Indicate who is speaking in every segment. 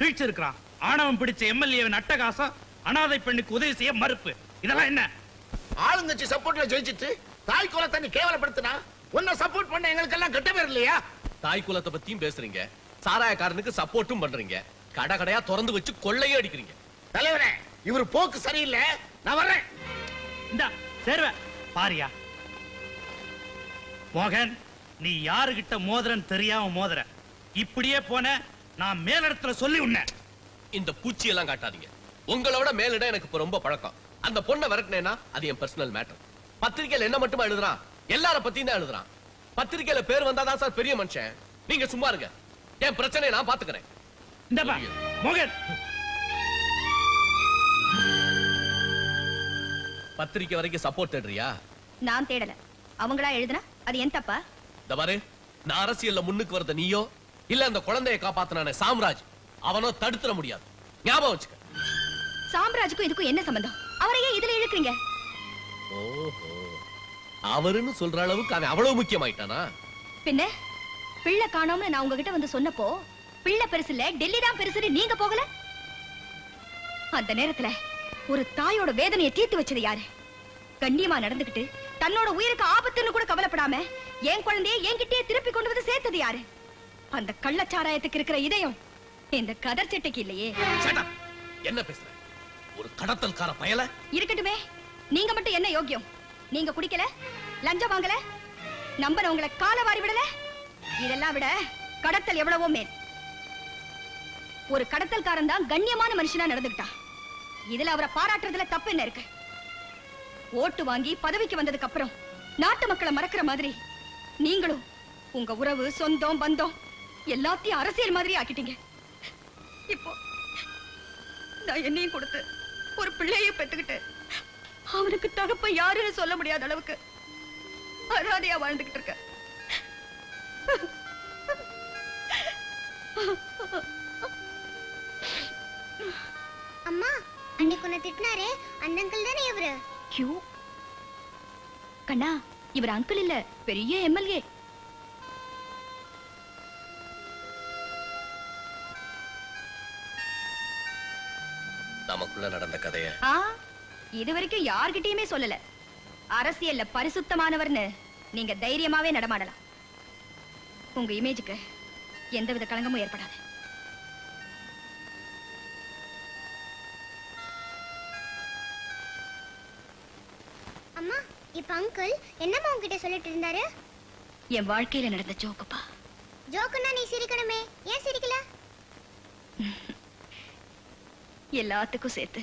Speaker 1: கீழ்ச்சிருக்கிறான். ஆணவம் பிடிச்ச எம்எல்ஏவின் அட்டகாசம் அனாதை பெண்ணுக்கு உதவி செய்ய மறுப்பு. இதெல்லாம் என்ன?
Speaker 2: ஆளுங்கட்சி சப்போர்ட்ல ஜெயிச்சிட்டு தாய் குலத்தை நீ கேவலப்படுத்தினா உன்னை சப்போர்ட் பண்ண எங்களுக்கெல்லாம் கெட்ட பேர் இல்லையா?
Speaker 3: தாய் குலத்தை பத்தியும் பேசுறீங்க. சாராயக்காரனுக்கு சப்போர்ட்டும் பண்றீங்க. கடை கடையா திறந்து வச்சு கொள்ளையும் அடிக்கிறீங்க.
Speaker 2: தலைவரே இவர் போக்கு சரியில்லை. நான் வர்றேன்.
Speaker 1: இந்தா சேர்வ பாரியா. மோகன் நீ யாருகிட்ட மோதிரன்னு தெரியாம மோதுற. இப்படியே போன நான் மேலிடத்துல சொல்லி உன்ன
Speaker 3: இந்த பூச்சி எல்லாம் காட்டாதீங்க. உங்களை விட மேலிடம் எனக்கு இப்ப ரொம்ப பழக்கம். அந்த பொண்ணை விரட்டினேன்னா அது என் பர்சனல் மேட்டர் பத்திரிக்கையில என்ன மட்டுமா எழுதுறான் எல்லார பத்தியும் தான் எழுதுறான் பத்திரிக்கையில பேர் வந்தாதான் சார் பெரிய மனுஷன். நீங்க சும்மா இருங்க. என் பிரச்சனையை நான் பாத்துக்கிறேன்.
Speaker 1: இந்தப்பா மோகன்.
Speaker 3: பத்திரிக்கை வரைக்கும் சப்போர்ட் தேடுறியா?
Speaker 4: நான் தேடல. அவங்களா எழுதுனா? அது என் தப்பா?
Speaker 3: இந்த பாரு நான் அரசியல்ல முன்னுக்கு வரத நீயோ? இல்ல அந்த குழந்தையை காப்பாத்தினானே சாம்ராஜ். அவனோ தடுத்துற முடியாது. ஞாபகம் வச்சுக்க.
Speaker 4: சாம்ராஜுக்கும் இதுக்கும் என்ன சம்பந்தம்? அவரை ஏன் இதுல இழுக்கிறீங்க?
Speaker 3: ஓஹோ. அவருன்னு சொல்ற அளவுக்கு அவன் அவ்வளவு முக்கியமாயிட்டானா?
Speaker 4: பின்ன? பிள்ளை காணோம்னு நான் உங்ககிட்ட வந்து சொன்னப்போ பிள்ளை பெருசு இல்ல டெல்லி தான் பெருசுன்னு நீங்க போகல? அந்த நேரத்துல ஒரு தாயோட வேதனையை தீர்த்து வச்சது யாரு? கண்ணியமா நடந்துகிட்டு தன்னோட உயிருக்கு ஆபத்துன்னு கூட கவலைப்படாம என் குழந்தைய என்கிட்டயே திருப்பி கொண்டு வந்து சேர்த்தது யாரு? அந்த கள்ளச்சாராயத்துக்கு இருக்கிற இதயம். இந்த கதர் சட்டைக்கு இல்லையே.
Speaker 3: என்ன பேசுற? ஒரு கடத்தல்கார பயல?
Speaker 4: இருக்கட்டுமே. நீங்க மட்டும் என்ன யோக்கியம்? நீங்க குடிக்கல? லஞ்சம் வாங்கல? நம்பனவங்களை கால வாரி விடல? இதெல்லாம் விட கடத்தல் எவ்வளவோ மேல். ஒரு கடத்தல்காரன் தான் கண்ணியமான மனுஷனா நடந்துக்கிட்டான். இதுல அவரை பாராட்டுறதுல தப்பு என்ன இருக்கு? ஓட்டு வாங்கி பதவிக்கு வந்ததுக்கு அப்புறம் நாட்டு மக்களை மறக்கிற மாதிரி நீங்களும் உங்க உறவு சொந்தம் பந்தம் எல்லாத்தையும் அரசியல் மாதிரி ஆக்கிட்டீங்க. இப்போ நான் என்னையும் கொடுத்து ஒரு பிள்ளைய பெத்துக்கிட்டு அவனுக்கு தகப்ப யாருன்னு சொல்ல முடியாத அளவுக்கு அராதையா வாழ்ந்துகிட்டு இருக்க
Speaker 5: அம்மா அன்னைக்கு உன்னை திட்டினாரே அந்த அங்கிள் தானே இவரு?
Speaker 4: கண்ணா இவர் அங்கிள் இல்ல பெரிய எம்எல்ஏ
Speaker 3: நமக்குள்ள நடந்த கதைய.
Speaker 4: ஆ இது வரைக்கும் யார்கிட்டயுமே சொல்லல. அரசியல்ல பரிசுத்தமானவர்னு நீங்க தைரியமாவே நடமாடலாம். உங்க இமேஜுக்கு எந்தவித களங்கமும் ஏற்படாது.
Speaker 5: அம்மா இப்ப அங்கிள் என்னம்மா உன்கிட்ட சொல்லிட்டு இருந்தாரு?
Speaker 4: என் வாழ்க்கையில நடந்த ஜோக்குப்பா.
Speaker 5: ஜோக்குன்னா நீ சிரிக்கணுமே. ஏன் சிரிக்கல?
Speaker 4: எல்லாத்துக்கும் சேர்த்து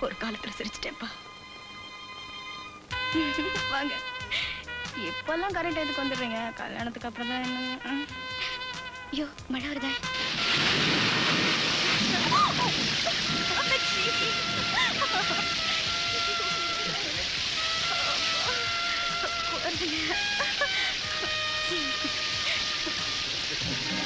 Speaker 4: ஒரு காலத்துல சிரிச்சிட்டேன்ப்பா. வாங்க. இப்பெல்லாம் கரெக்ட் எதுக்கு வந்துடுறீங்க? கல்யாணத்துக்கு அப்புறம் தான் என்ன. ஐயோ மழை வருதே. ஆமா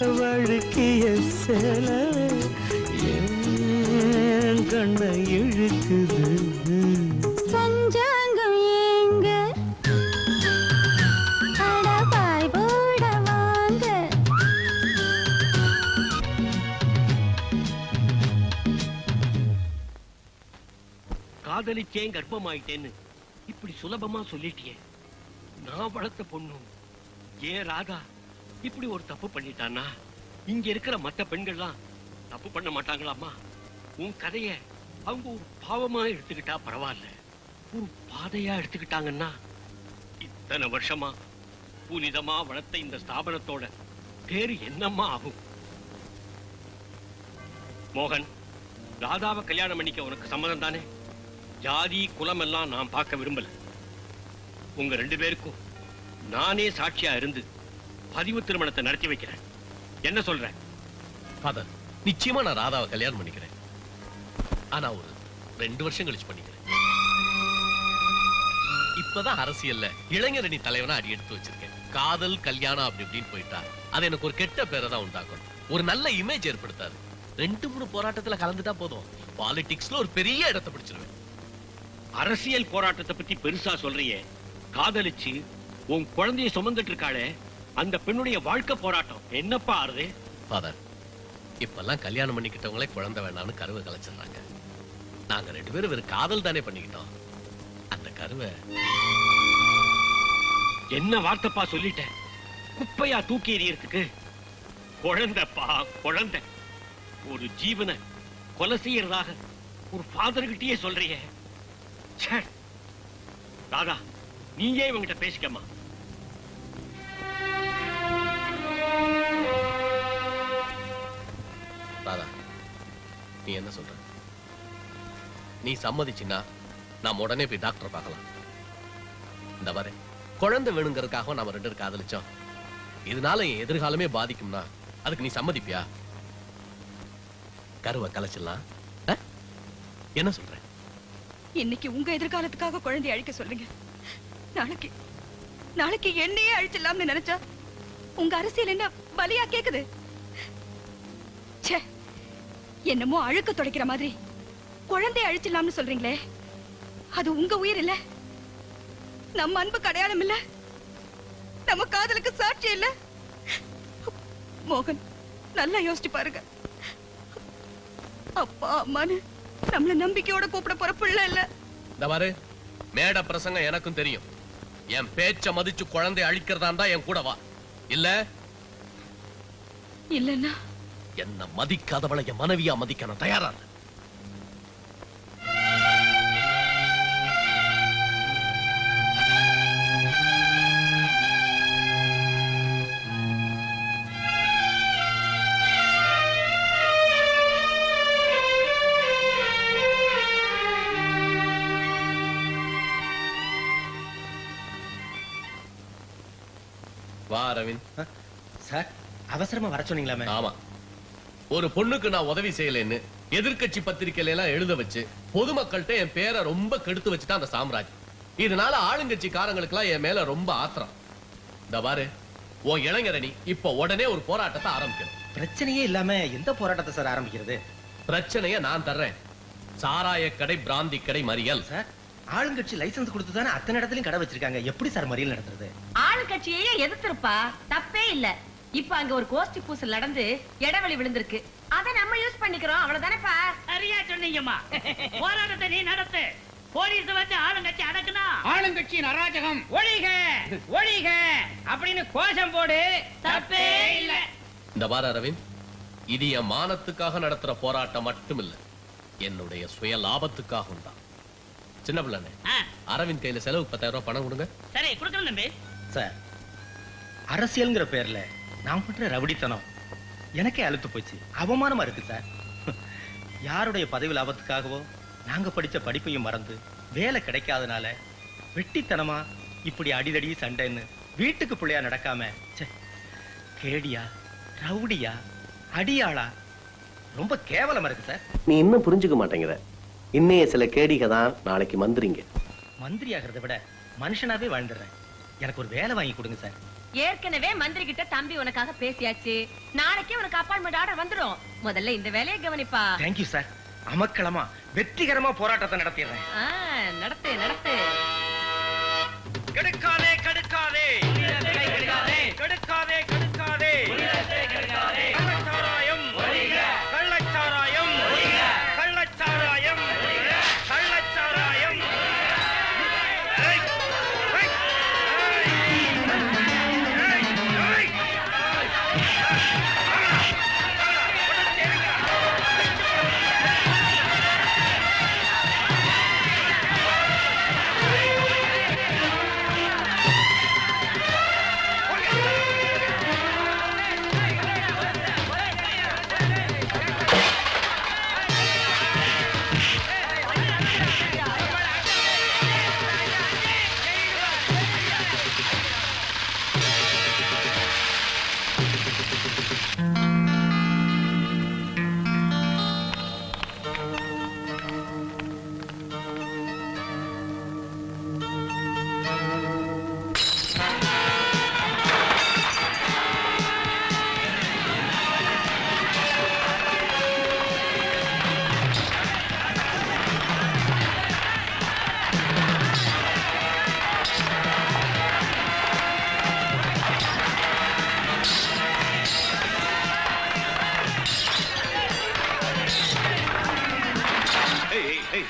Speaker 6: வழுக்கிய சேல என் கண்ணை இழுக்குது.
Speaker 5: பஞ்சாங்கம் ஏங்க? அடபாய் போட வாங்க.
Speaker 7: காதலிச்சேன் கர்ப்பமாயிட்டேன்னு. இப்படி சுலபமா சொல்லிட்டியே. நான் வளர்த்த பொண்ணு. ஏன் ராதா. இப்படி ஒரு தப்பு பண்ணிட்டானா இங்க இருக்கிற மத்த பெண்கள்லாம் தப்பு பண்ண மாட்டாங்களாமா உன் கதைய அவங்க ஒரு பாவமா எடுத்துக்கிட்டா பரவாயில்ல. ஒரு பாதையா எடுத்துக்கிட்டாங்கன்னா இத்தனை வருஷமா புனிதமா வளர்த்த இந்த ஸ்தாபனத்தோட பேரு என்னம்மா ஆகும்? மோகன் ராதாவை கல்யாணம் பண்ணிக்க உனக்கு சம்மதம் தானே? ஜாதி குலம் எல்லாம் நான் பார்க்க விரும்பல. உங்க ரெண்டு பேருக்கும் நானே சாட்சியா இருந்து பதிவு திருமணத்தை நடத்தி வைக்கிறேன். என்ன சொல்ற
Speaker 3: ஃபாதர் நிச்சயமா நான் ராதாவை கல்யாணம் பண்ணிக்கிறேன். ஆனா ஒரு ரெண்டு வருஷம் கழிச்சு பண்ணிக்கிறேன். இப்பதான் அரசியல்ல இளைஞரணி தலைவனா அடி எடுத்து வச்சிருக்கேன். காதல் கல்யாணம் அப்படி இப்படின்னு போயிட்டா அது எனக்கு ஒரு கெட்ட பேரை தான் உண்டாக்கும் ஒரு நல்ல இமேஜ் ஏற்படுத்தாது. ரெண்டு மூணு போராட்டத்துல கலந்துட்டா போதும். பாலிடிக்ஸ்ல ஒரு பெரிய இடத்தை பிடிச்சிருவேன்.
Speaker 7: அரசியல் போராட்டத்தை பத்தி பெருசா சொல்றியே. காதலிச்சு உன் குழந்தைய சுமந்துட்டு இருக்காளே அந்த பெண்ணுடைய வாழ்க்கை போராட்டம். என்னப்பா ஆறுது?
Speaker 3: ஃபாதர் இப்பெல்லாம் கல்யாணம் பண்ணிக்கிட்டவங்களே குழந்தை வேணாம்னு கருவை கலைச்சிடுறாங்க. நாங்க ரெண்டு பேரும் வெறும் காதல் தானே பண்ணிக்கிட்டோம். அந்த கருவை
Speaker 7: என்ன வார்த்தைப்பா சொல்லிட்டேன்? குப்பையா தூக்கி எறியறதுக்கு? குழந்தைப்பா குழந்தை. ஒரு ஜீவனை கொலை செய்யறதாக ஒரு ஃபாதர் கிட்டயே சொல்றியே. ராதா நீயே இவங்கிட்ட பேசிக்கம்மா.
Speaker 3: நீ என்ன சொல்ற? நீ சம்மதிச்சுன்னா நாம் உடனே போய் டாக்டர் பார்க்கலாம். இந்த பாரு குழந்தை வேணுங்கிறதுக்காக நாம ரெண்டு பேரும் காதலிச்சோம். இதனால என் எதிர்காலமே பாதிக்கும்னா அதுக்கு நீ சம்மதிப்பியா? கருவை கலைச்சிடலாம். என்ன சொல்ற?
Speaker 4: இன்னைக்கு உங்க எதிர்காலத்துக்காக குழந்தைய அழிக்க சொல்லுங்க. நாளைக்கு நாளைக்கு என்னையே அழிச்சிடலாம்னு நினைச்சா உங்க அரசியல் என்ன பலியா கேக்குது? என்னமோ அழுக்க துடைக்கிற மாதிரி. குழந்தைய அழிச்சிடலாம்னு சொல்றீங்களே. அது உங்க உயிர் இல்ல. நம்ம அன்பு அடையாளம் இல்ல. நம்ம காதலுக்கு சாட்சி இல்ல. மோகன் நல்லா யோசிச்சு பாருங்க. அப்பா அம்மான்னு நம்மள நம்பிக்கையோட கூப்பிட போற பிள்ளை இல்ல.
Speaker 3: இந்த பாரு மேட பிரசங்கம் எனக்கும் தெரியும். என் பேச்ச மதிச்சு குழந்தை அழிக்கிறதா இருந்தா என் கூட வா. இல்ல?
Speaker 4: இல்லன்னா
Speaker 3: என்ன மதிக்காதவளை என் மனைவியா மதிக்க நான் தயாரா. வா அரவிந்த்.
Speaker 8: சார் அவசரமா வர சொன்னீங்களாமே?
Speaker 3: ஆமா. ஒரு பொண்ணுக்கு நான் உதவி செய்யலைன்னு எதிர்க்கட்சி பத்திரிக்கையில எல்லாம் எழுத வச்சு பொதுமக்கள்கிட்ட என் பேரை ரொம்ப கெடுத்து வச்சுட்டான் அந்த சாம்ராஜ். இதனால ஆளுங்கட்சி காரங்களுக்குலாம் என் மேல ரொம்ப ஆத்திரம். இந்த பாரு உன் இளைஞரணி இப்ப உடனே ஒரு போராட்டத்தை ஆரம்பிக்கணும்.
Speaker 8: பிரச்சனையே இல்லாம எந்த போராட்டத்தை சார் ஆரம்பிக்கிறது?
Speaker 3: பிரச்சனைய நான் தர்றேன். சாராய கடை பிராந்தி கடை மறியல்.
Speaker 8: சார் ஆளுங்கட்சி லைசென்ஸ் கொடுத்து தானே அத்தனை இடத்துலயும் கடை வச்சிருக்காங்க. எப்படி சார் மறியல் நடத்துறது?
Speaker 9: ஆளுங்கட்சியே எதிர்த்திருப்பா? தப்பே இல்ல. இப்ப அங்க ஒரு கோஷ்டி பூசல் நடந்து இடைவெளி விழுந்திருக்கு. அத நம்ம யூஸ் பண்ணிக்கிறோம். அவ்வளவுதானேப்பா?
Speaker 10: சரியா சொன்னீங்கம்மா. போராட்டத்தை நீ நடத்து. போலீஸ் வந்து ஆளுங்கட்சி அடக்குனா? ஆளுங்கட்சியின் அராஜகம். ஒழிக ஒழிக. அப்படின்னு கோஷம் போடு. தப்பே இல்ல.
Speaker 3: இந்த பாரு அரவிந்த் இது என் மானத்துக்காக நடத்துற போராட்டம் மட்டும் இல்ல என்னுடைய சுய லாபத்துக்காகவும் தான் சின்ன பிள்ளை
Speaker 10: ஆ,
Speaker 3: அரவிந்த் கையில செலவுக்கு பத்தாயிரம் ரூபாய் பணம் கொடுங்க.
Speaker 10: சரி கொடுக்கணும் தம்பி.
Speaker 8: சார். அரசியல்ங்கிற பேர்ல நான் பண்ற ரவுடித்தனம். எனக்கே அழுத்து போச்சு. அவமானமா இருக்கு சார். யாருடைய பதவி லாபத்துக்காகவோ நாங்க படிச்ச படிப்பையும் மறந்து வேலை கிடைக்காதனால வெட்டித்தனமா இப்படி அடிதடி சண்டைன்னு வீட்டுக்கு பிள்ளையா நடக்காம கேடியா ரவுடியா அடியாளா? ரொம்ப கேவலமா இருக்கு சார்.
Speaker 11: நீ இன்னும் புரிஞ்சுக்க மாட்டேங்கிற. இன்னைய சில கேடிக தான் நாளைக்கு மந்திரிங்க.
Speaker 8: மந்திரி ஆகிறத விட மனுஷனாவே வாழ்ந்துடுறேன். எனக்கு ஒரு வேலை வாங்கி கொடுங்க சார்.
Speaker 9: ஏற்கனவே மந்திரி கிட்ட தம்பி உனக்காக பேசியாச்சு. நாளைக்கே உனக்கு அப்பாயின்மெண்ட் ஆர்டர் வந்துரும். முதல்ல இந்த வேலையை கவனிப்பா.
Speaker 8: தேங்க்யூ சார் அமக்களமா வெற்றிகரமா போராட்டத்தை நடத்திடுறேன்.
Speaker 9: நடத்து நடத்து.
Speaker 7: கெடுக்காதே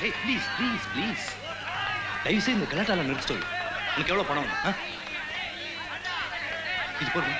Speaker 7: ஏய்
Speaker 6: ப்ளீஸ் ப்ளீஸ் ப்ளீஸ் தயவு செய்து இந்த கலாட்டால நிறுத்த சொல்லு உனக்கு எவ்வளோ பணம் வேணும், ஆ? இது போதும்?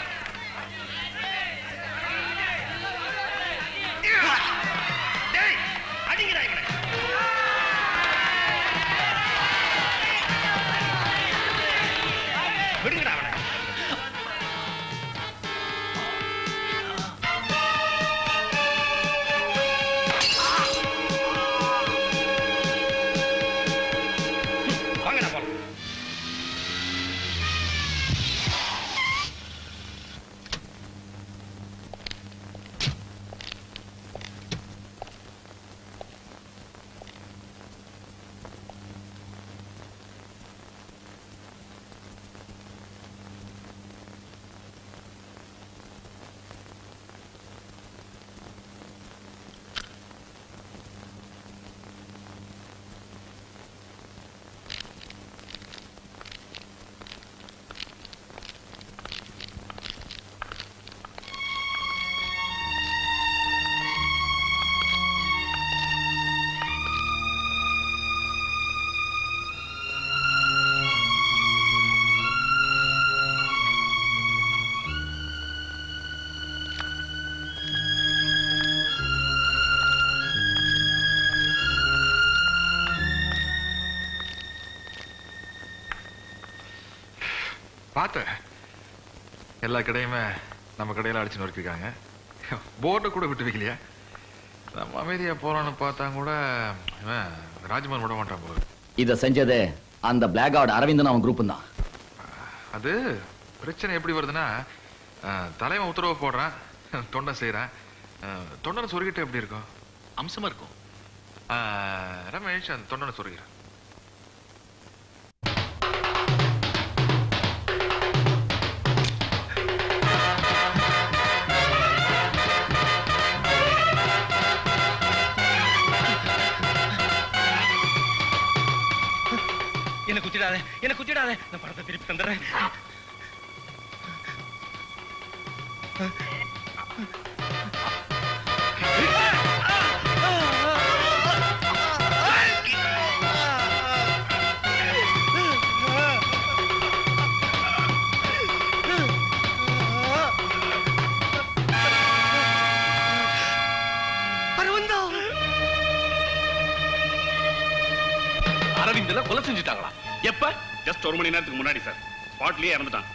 Speaker 12: பார்த்தேன் எல்லா கடையுமே நம்ம கடையில அடிச்சு நொறுக்கிருக்காங்க. போர்டை கூட விட்டு வைக்கலையா நம்ம அமைதியா போலான்னு பார்த்தா கூட இவன் ராஜ்மோகன் விட மாட்டான் போல.
Speaker 13: இத செஞ்சது அந்த பிளாக் அவுட் அரவிந்தன் அவன் குரூப் தான்.
Speaker 12: அது பிரச்சனை எப்படி வருதுன்னா தலைவன் உத்தரவு போடுறான் தொண்டை செய்யறான் தொண்டனை சொருகிட்ட எப்படி இருக்கும்?
Speaker 6: அம்சமா இருக்கும்.
Speaker 12: ரமேஷ் அந்த தொண்டனை சொருகிறான்.
Speaker 8: என்ன குத்திடாத. இந்த நான் படத்தை திருப்பி தந்துடுறேன்.
Speaker 14: மணி நேரத்துக்கு முன்னாடி சார். ஸ்பாட்லயே இறந்துட்டான்.